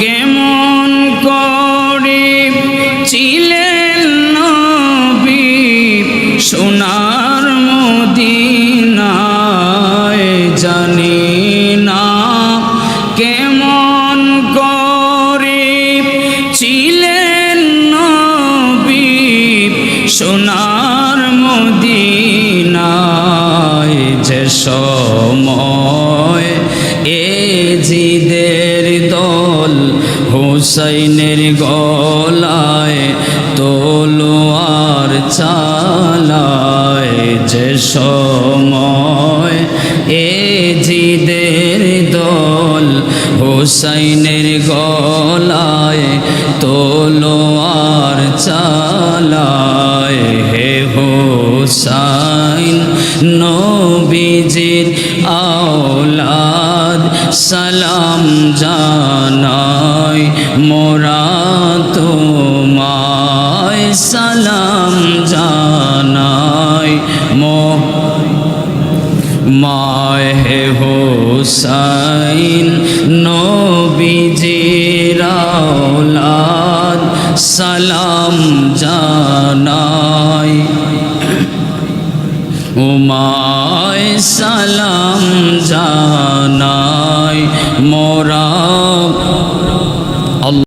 কেমন করে ছিলেন সোনার জানি না কেমন করে ছিলেন সোনার যে সময় এ জিদের দল হুসাইনের গলায় তোলোয়ার চালায় যে সময় এ জিদের দল হুসাইনের গলায় তোলোয়ার চালায় হে হুসাইন নবীজির আওলাদ সালাম জানাই মোরা তোমায় সালাম জানাই মো মায় হে হোসাইন নবীজির আওলাদ সালাম জানাই। উমায় সালাম জানাই। মোরা